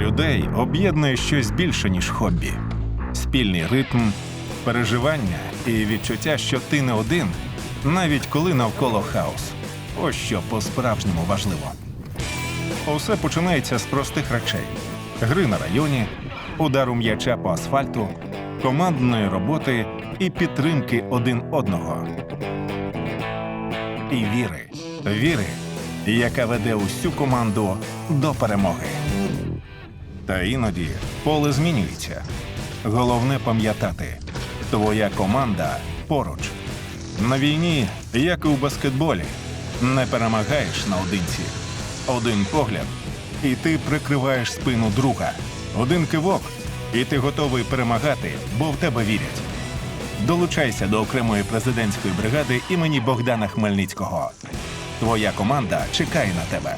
Людей об'єднує щось більше, ніж хобі. Спільний ритм, переживання і відчуття, що ти не один, навіть коли навколо хаос. Ось що по-справжньому важливо. Усе починається з простих речей: гри на районі, удару м'яча по асфальту, командної роботи і підтримки один одного. І віри, віри, яка веде усю команду до перемоги. Та іноді поле змінюється. Головне пам'ятати, твоя команда поруч. На війні, як і у баскетболі, не перемагаєш наодинці. Один погляд, і ти прикриваєш спину друга. Один кивок, і ти готовий перемагати, бо в тебе вірять. Долучайся до окремої президентської бригади імені Богдана Хмельницького. Твоя команда чекає на тебе.